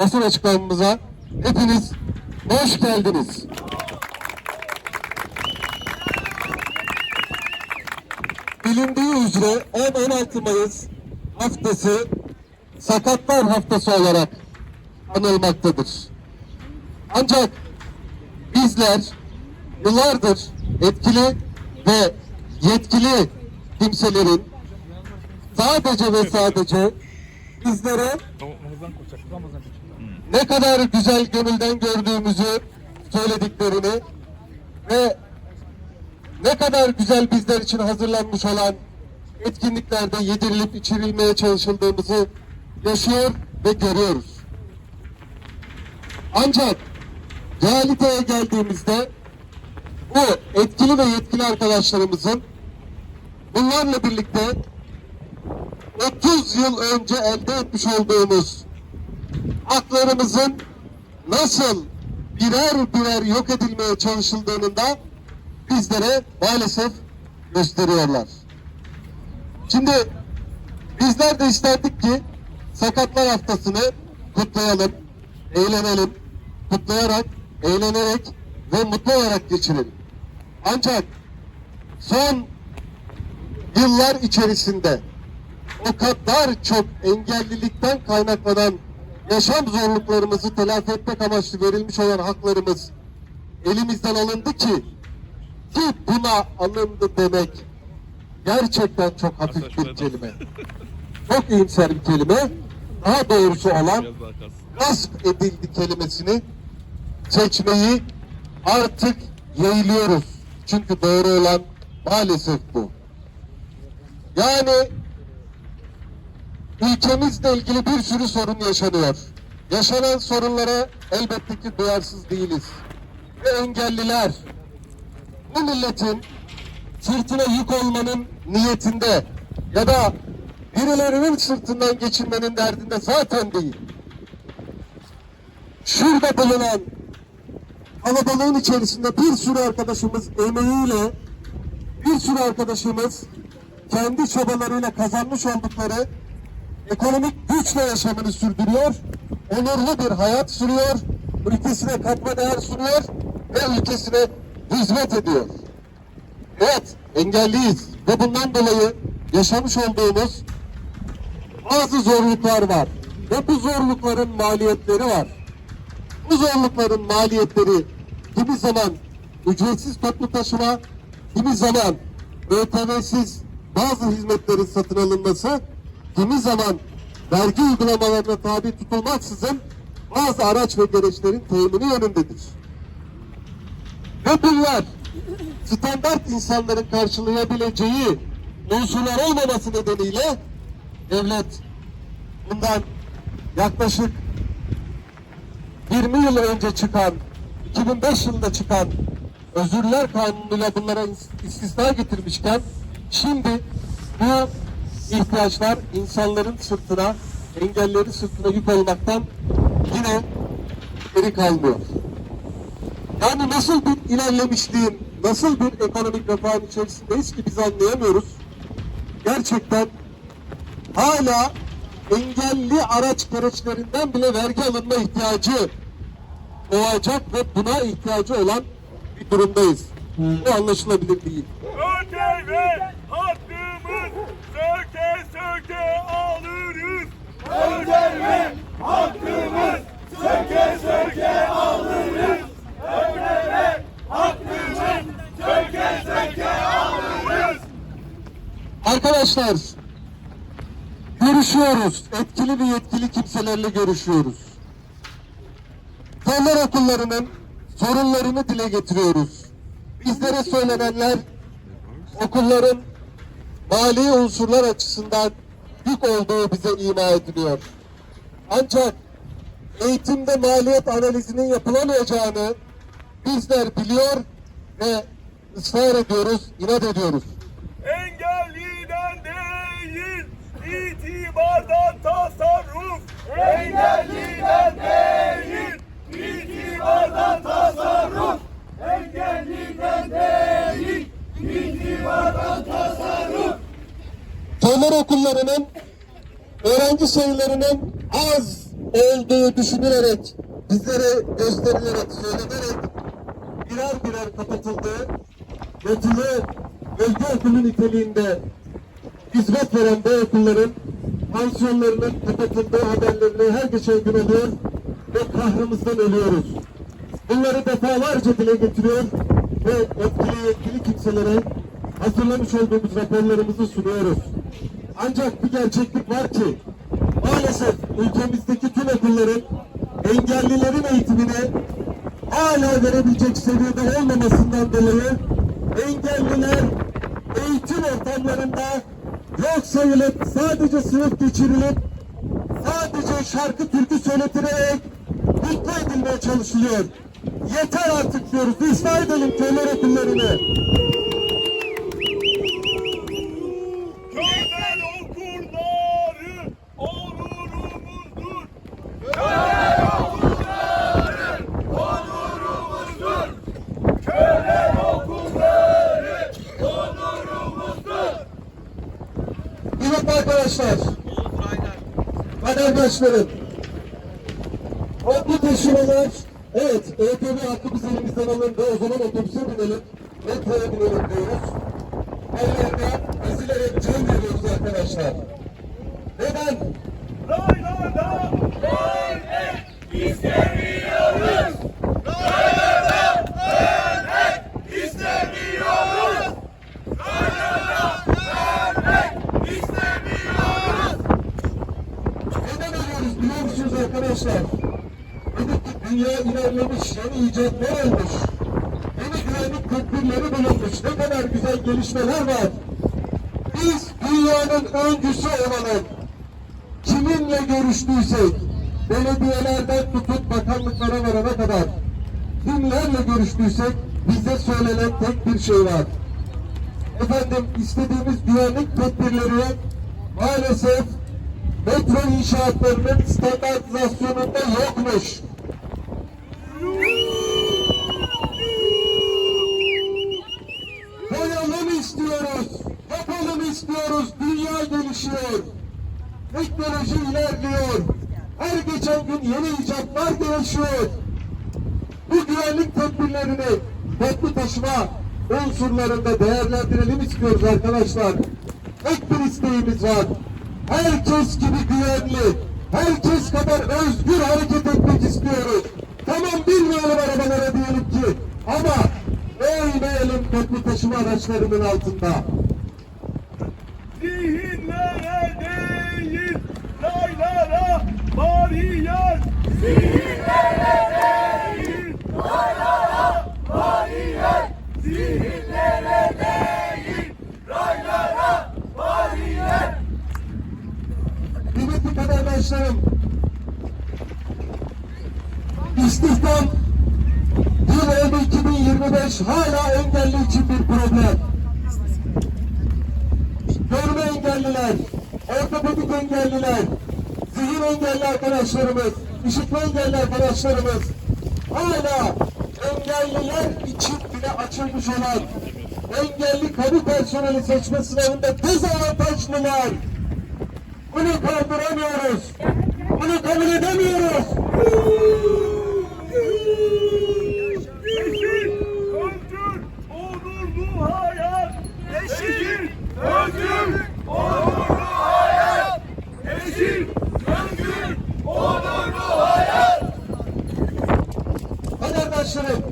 basın açıklamamıza hepiniz hoş geldiniz. Bilindiği üzere 10-16 Mayıs haftası sakatlar haftası olarak anılmaktadır. Ancak bizler yıllardır etkili ve yetkili kimselerin sadece ve sadece bizlere ne kadar güzel gönülden gördüğümüzü söylediklerini ve ne kadar güzel bizler için hazırlanmış olan etkinliklerde yedirilip içirilmeye çalışıldığımızı yaşıyor ve görüyoruz. Ancak realiteye geldiğimizde bu etkili ve yetkili arkadaşlarımızın bunlarla birlikte 30 yıl önce elde etmiş olduğumuz haklarımızın nasıl birer birer yok edilmeye çalışıldığını da bizlere maalesef gösteriyorlar. Şimdi bizler de isterdik ki sakatlar haftasını kutlayalım, eğlenelim, kutlayarak, eğlenerek ve mutlu olarak geçirelim. Ancak son yıllar içerisinde o kadar çok engellilikten kaynaklanan yaşam zorluklarımızı telafi etmek amaçlı verilmiş olan haklarımız elimizden alındı ki ki buna alındı demek gerçekten çok hafif bir kelime. Çok iyimser bir kelime. Daha doğrusu olan gasp edildi kelimesini seçmeyi artık yeğliyoruz. Çünkü doğru olan maalesef bu. Yani ülkemizle ilgili bir sürü sorun yaşanıyor. Yaşanan sorunlara elbette ki duyarsız değiliz. Ve engelliler bu milletin sırtına yük olmanın niyetinde ya da birilerinin sırtından geçinmenin derdinde zaten değil. Şurada bulunan kalabalığın içerisinde bir sürü arkadaşımız emeğiyle bir sürü arkadaşımız kendi çabalarıyla kazanmış oldukları ekonomik güçle yaşamını sürdürüyor, onurlu bir hayat sürüyor, ülkesine katma değer sunuyor ve ülkesine hizmet ediyor. Evet, engelliyiz ve bundan dolayı yaşamış olduğumuz bazı zorluklar var ve bu zorlukların maliyetleri var. Bu zorlukların maliyetleri kimi zaman ücretsiz toplu taşıma, kimi zaman ÖTV'siz bazı hizmetlerin satın alınması, kimi zaman vergi uygulamalarına tabi tutulmaksızın bazı araç ve gereçlerin temini yönündedir. Ve bunlar standart insanların karşılayabileceği unsurlar olmaması nedeniyle devlet bundan yaklaşık 20 yıl önce çıkan 2005 yılında çıkan özürler kanunuyla bunlara istisna getirmişken şimdi bu ihtiyaçlar insanların sırtına, engellerin sırtına yük olmaktan yine geri kalmıyor. Yani nasıl bir ilerlemişliğin, nasıl bir ekonomik refahın içerisindeyiz ki biz anlayamıyoruz. Gerçekten hala engelli araç gereçlerinden bile vergi alınma ihtiyacı doğacak ve buna ihtiyacı olan bir durumdayız. Bu anlaşılabilir değil. Hakkımız söke alırız. ÖTV hakkımız söke söke alırız. ÖTV hakkımız söke söke alırız. Arkadaşlar görüşüyoruz. Etkili ve yetkili kimselerle görüşüyoruz. Fener okullarının sorunlarını dile getiriyoruz. Bizlere söylenenler okulların mali unsurlar açısından yük olduğu bize ima ediliyor. Ancak eğitimde maliyet analizinin yapılamayacağını bizler biliyor ve ısrar ediyoruz, inat ediyoruz. Engelliden değil, itibardan tasarruf. Engelliden değil, itibardan tasarruf. Engelliden değil, itibardan tasarruf. Temel okullarının öğrenci sayılarının az olduğu düşünülerek, bizlere gösterilerek, söylenerek birer birer kapatıldı. Yatılı bölge okulu niteliğinde hizmet veren bu okulların pansiyonlarının kapatıldığı haberlerini her geçen gün alıyor ve kahrımızdan ölüyoruz. Bunları defalarca dile getiriyor ve etkili yetkili kimselere hazırlamış olduğumuz raporlarımızı sunuyoruz. Ancak bir gerçeklik var ki maalesef ülkemizdeki tüm okulların engellilerin eğitimini hala verebilecek seviyede olmamasından dolayı engelliler eğitim ortamlarında yok sayılıp sadece sınıf geçirilip sadece şarkı türkü söyletilerek mutlu edilmeye çalışılıyor. Yeter artık diyoruz. İslah edelim köyler okullarını. Vatandaşlarım. Bu taşımalar evet ÖTV hakkımız elimizden alındı. O zaman otobüse binelim. Metroya binelim diyoruz. Evlerde ezilerek can veriyoruz arkadaşlar. Neden? Raylarda örnek istemiyoruz. Arkadaşlar? Dedik ki dünya ilerlemiş, yeni icatlar olmuş. Yeni güvenlik tedbirleri bulunmuş. Ne kadar güzel gelişmeler var. Biz dünyanın öncüsü olalım. Kiminle görüştüysek, belediyelerden tutun bakanlıklara varana kadar kimlerle görüştüysek bize söylenen tek bir şey var. Efendim istediğimiz güvenlik tedbirleri maalesef metro inşaatlarının standartizasyonunda yokmuş. Koyalım istiyoruz, yapalım istiyoruz, dünya gelişiyor. Teknoloji ilerliyor. Her geçen gün yeni icatlar gelişiyor. Bu güvenlik tedbirlerini toplu taşıma unsurlarında değerlendirelim istiyoruz arkadaşlar. Tek bir isteğimiz var. Herkes gibi güvenli, herkes kadar özgür hareket etmek istiyoruz. Tamam bilmeyelim arabalara diyelim ki ama eğmeyelim toplu taşıma araçlarının altında. Zihinlere değil, raylara bariyer. Zihinlere değil, raylara bariyer. Zihinlere değil, raylara bariyer. Kardeşlerim, istihdam 1 Eylül 2025 hala engelli için bir problem. Görme engelliler, ortopedik engelliler, zihin engelli arkadaşlarımız, işitme engelli arkadaşlarımız hala engelliler için bile açılmış olan engelli kamu personeli seçme sınavında dezavantajlılar. Bunu kaldıramıyoruz. Bunu kabul edemiyoruz. Yeşil, özgür, onurlu hayat. Yeşil, özgür, onurlu hayat. Yeşil, özgür, onurlu hayat. Arkadaşlarım,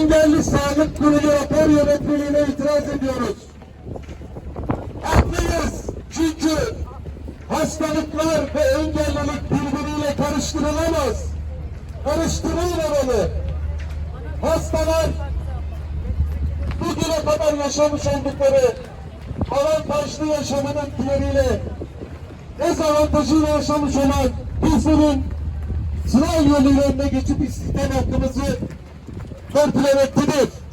Engelli Sağlık Kurulu rapor yönetmeliğine itiraz ediyoruz. Çünkü hastalıklar ve engellilik birbiriyle karıştırılamaz. Karıştırılmamalı. Hastalar bugüne kadar yaşamış oldukları avantajlı yaşamının diğeriyle dezavantajıyla yaşamış olan bizlerin sınav yoluyla geçip istihdam hakkımızı törpülemektedir.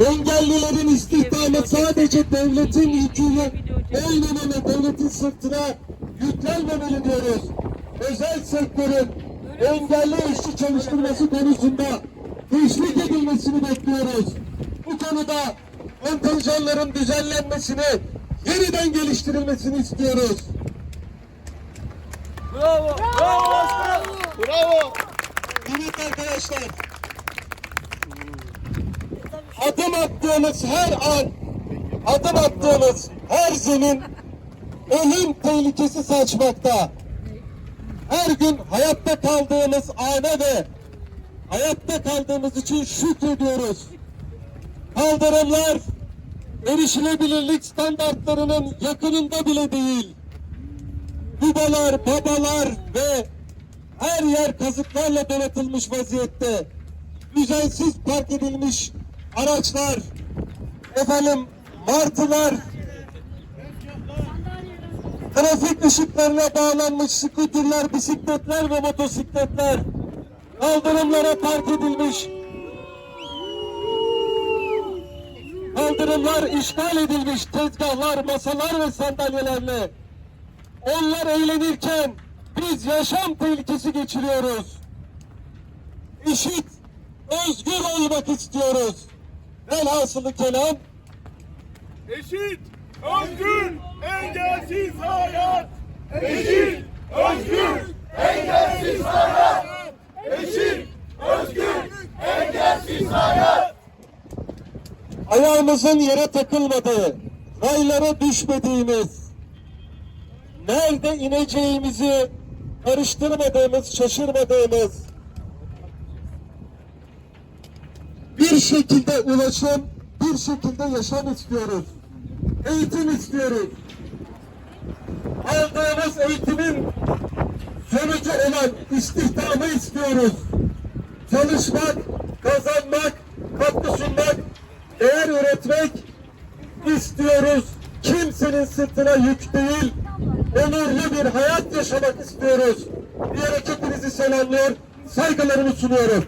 Engellilerin istihdamı sadece devletin yüküyle olmamalı, devletin sırtına yüklenmemeli diyoruz. Özel sektörün engelli işçi çalıştırması konusunda teşvik edilmesini bekliyoruz. Bu konuda kontenjanların düzenlenmesini, yeniden geliştirilmesini istiyoruz. Bravo. Bravo başkanım. Bravo. Evet arkadaşlar. Adım attığınız her an, adım attığınız her zemin ölüm tehlikesi saçmakta. Her gün hayatta kaldığımız ana ve hayatta kaldığımız için şükrediyoruz. Kaldırımlar erişilebilirlik standartlarının yakınında bile değil. Babalar, babalar ve her yer kazıklarla donatılmış vaziyette. Düzensiz park edilmiş araçlar, efendim martılar, trafik ışıklarına bağlanmış skuterler, bisikletler ve motosikletler kaldırımlara park edilmiş. Kaldırımlar işgal edilmiş tezgahlar, masalar ve sandalyelerle. Onlar eğlenirken biz yaşam tehlikesi geçiriyoruz. Eşit, özgür olmak istiyoruz. Velhasılı kelam Eşit, özgür, engelsiz hayat. Eşit, özgür, engelsiz hayat. Eşit, özgür, engelsiz hayat. ayağımızın yere takılmadığı, raylara düşmediğimiz, nerede ineceğimizi karıştırmadığımız, şaşırmadığımız, bir şekilde ulaşım, bir şekilde yaşam istiyoruz. Eğitim istiyoruz. Aldığımız eğitimin sonucu olan istihdamı istiyoruz. Çalışmak, kazanmak, katkı sunmak, değer üretmek istiyoruz. Kimsenin sırtına yük değil, onurlu bir hayat yaşamak istiyoruz. Diyerek hepinizi selamlıyor, saygılarımı sunuyorum.